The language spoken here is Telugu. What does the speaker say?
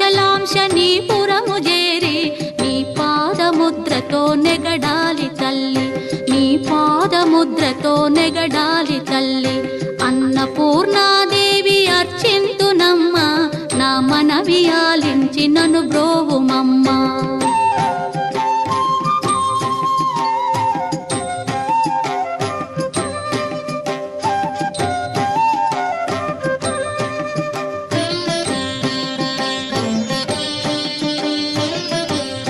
చలాంశ నీ పురము నీ పాదముద్రతో నెగడాలి తల్లి. నీ పాదముద్రతో నెగడాలి తల్లి. అన్నపూర్ణాదేవి అర్చింతునమ్మ నా మనవి ఆలించి నను బ్రోవుమమ్మా.